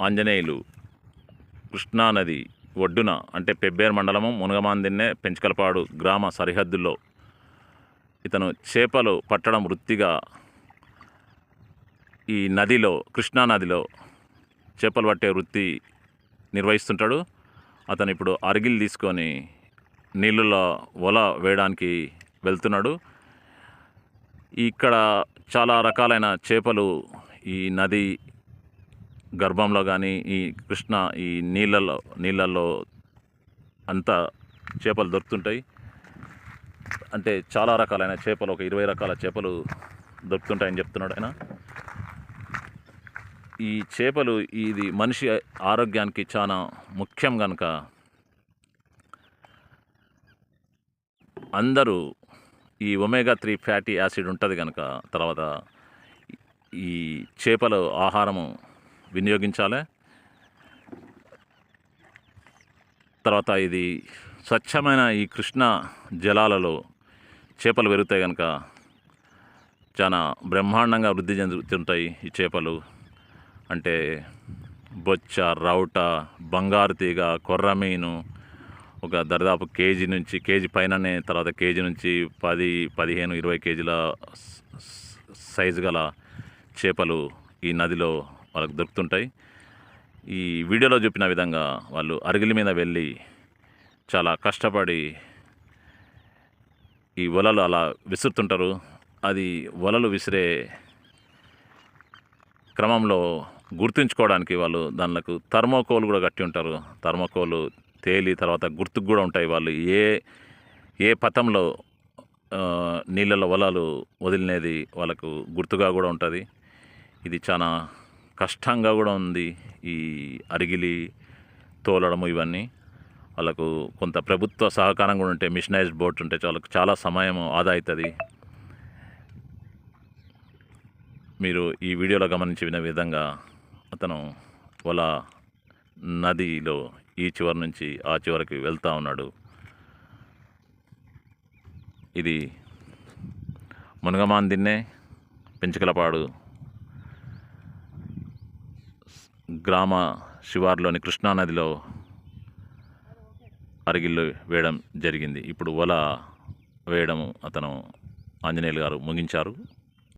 ఆంజనేయులు కృష్ణానది ఒడ్డున అంటే పెబ్బేరు మండలము మునగమాందిన్నే పెంచకలపాడు గ్రామ సరిహద్దుల్లో ఇతను చేపలు పట్టడం వృత్తిగా ఈ నదిలో కృష్ణా నదిలో చేపలు పట్టే వృత్తి నిర్వహిస్తుంటాడు. అతను ఇప్పుడు అరిగిల్ తీసుకొని నీళ్ళలో వల వేయడానికి వెళ్తున్నాడు. ఇక్కడ చాలా రకాలైన చేపలు ఈ నది గర్భంలో కానీ ఈ కృష్ణ ఈ నీళ్ళలో నీళ్ళల్లో అంతా చేపలు దొరుకుతుంటాయి. అంటే చాలా రకాలైన చేపలు ఒక ఇరవై రకాల చేపలు దొరుకుతుంటాయని చెప్తున్నాడు ఆయన. ఈ చేపలు ఇది మనిషి ఆరోగ్యానికి చాలా ముఖ్యం కనుక అందరూ ఈ ఒమేగా త్రీ ఫ్యాటీ యాసిడ్ ఉంటుంది కనుక తర్వాత ఈ చేపల ఆహారము వినియోగించాలి. తర్వాత ఇది స్వచ్ఛమైన ఈ కృష్ణ జలాలలో చేపలు పెరుగుతాయి కనుక చాలా బ్రహ్మాండంగా వృద్ధి చెందుతుంటాయి ఈ చేపలు. అంటే బొచ్చ రౌట బంగారు తీగ కొర్రమీను ఒక దరిదాపు కేజీ నుంచి కేజీ పైననే తర్వాత కేజీ నుంచి పది పదిహేను ఇరవై కేజీల సైజు గల చేపలు ఈ నదిలో వాళ్ళకు దొరుకుతుంటాయి. ఈ వీడియోలో చెప్పిన విధంగా వాళ్ళు అరిగిలి మీద వెళ్ళి చాలా కష్టపడి ఈ వలలు అలా విసురుతుంటారు. అది వలలు విసిరే క్రమంలో గుర్తుంచుకోవడానికి వాళ్ళు దానిలకు థర్మోకోల్ కూడా కట్టి ఉంటారు. థర్మోకోలు తేలి తర్వాత గుర్తుకు కూడా ఉంటాయి వాళ్ళు. ఏ ఏ పథంలో నీళ్ళలో వలలు వదిలినది వాళ్ళకు గుర్తుగా కూడా ఉంటుంది. ఇది చాలా కష్టంగా కూడా ఉంది ఈ అరిగిలి తోలడము ఇవన్నీ. వాళ్ళకు కొంత ప్రభుత్వ సహకారం కూడా ఉంటే మిషనైజ్డ్ బోట్ ఉంటే వాళ్ళకు చాలా సమయం ఆదా అవుతుంది మీరు ఈ వీడియోలో గమనించి విధంగా అతను వాళ్ళ నదిలో ఈ చివరి నుంచి ఆ చివరికి వెళ్తూ ఉన్నాడు. ఇది మునగమాందిన్నే పెంచకలపాడు గ్రామ శివార్లోని కృష్ణానదిలో అరిగిల్లు వేయడం జరిగింది. ఇప్పుడు వల వేయడం అతను ఆంజనేయులు గారు ముగించారు.